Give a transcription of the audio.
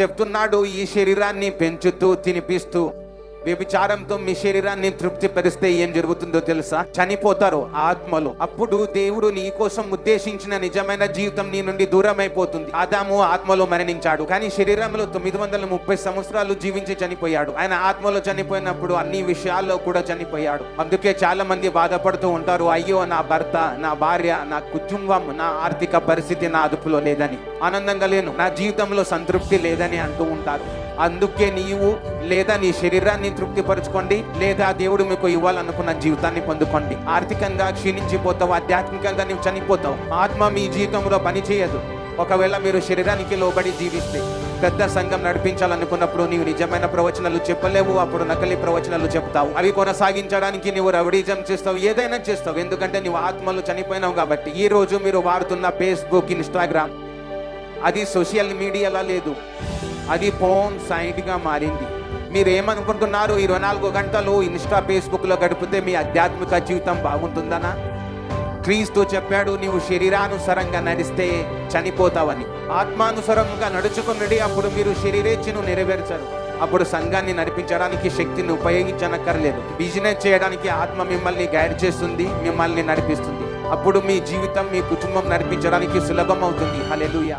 చెప్తున్నాడు ఈ శరీరాన్ని పెంచుతూ తినిపిస్తూ వ్యభిచారంతో మీ శరీరాన్ని తృప్తిపరిస్తే ఏం జరుగుతుందో తెలుసా? చనిపోతారు ఆత్మలు. అప్పుడు దేవుడు నీ కోసం ఉద్దేశించిన నిజమైన జీవితం నీ నుండి దూరం అయిపోతుంది ఆదాము ఆత్మలో మరణించాడు. కానీ శరీరంలో తొమ్మిది వందల ముప్పై సంవత్సరాలు జీవించి చనిపోయాడు. ఆయన ఆత్మలో చనిపోయినప్పుడు అన్ని విషయాల్లో కూడా చనిపోయాడు. అందుకే చాలా మంది బాధపడుతూ ఉంటారు అయ్యో నా భర్త నా భార్య నా కుటుంబం నా ఆర్థిక పరిస్థితి నా అదుపులో లేదని. ఆనందంగా లేను. నా జీవితంలో సంతృప్తి లేదని అంటూ ఉంటారు. అందుకే నీవు లేదా నీ శరీరాన్ని తృప్తిపరచుకోండి లేదా దేవుడు మీకు ఇవ్వాలనుకున్న జీవితాన్ని పొందుకోండి. ఆర్థికంగా క్షీణించిపోతావు ఆధ్యాత్మికంగా నీవు చనిపోతావు. ఆత్మ మీ జీవితంలో పనిచేయదు ఒకవేళ మీరు శరీరానికి లోబడి జీవిస్తే పెద్ద సంఘం నడిపించాలనుకున్నప్పుడు నీవు నిజమైన ప్రవచనాలు చెప్పలేవు అప్పుడు నకలి ప్రవచనాలు చెప్తావు. అవి కొనసాగించడానికి నీవు రవడీజం చేస్తావు ఏదైనా చేస్తావు. ఎందుకంటే నీవు ఆత్మలు చనిపోయినావు కాబట్టి ఈ రోజు మీరు వాడుతున్న ఫేస్బుక్ ఇన్స్టాగ్రామ్ అది సోషల్ మీడియాలా లేదు. అది ఫోన్ సైట్గా మారింది. మీరు ఏమనుకుంటున్నారు ఇరవై నాలుగు గంటలు ఇన్స్టా ఫేస్బుక్లో గడిపితే మీ ఆధ్యాత్మిక జీవితం బాగుంటుందనా? క్రీస్తు చెప్పాడు నీవు శరీరానుసరంగా నడిస్తే చనిపోతావని. ఆత్మానుసరంగా నడుచుకున్నది అప్పుడు మీరు శరీరేచ్ఛను నెరవేర్చరు. అప్పుడు సంఘాన్ని నడిపించడానికి శక్తిని ఉపయోగించనక్కర్లేదు. బిజినెస్ చేయడానికి ఆత్మ మిమ్మల్ని గైడ్ చేస్తుంది మిమ్మల్ని నడిపిస్తుంది. అప్పుడు మీ జీవితం మీ కుటుంబం నడిపించడానికి సులభం అవుతుంది హలెలుయా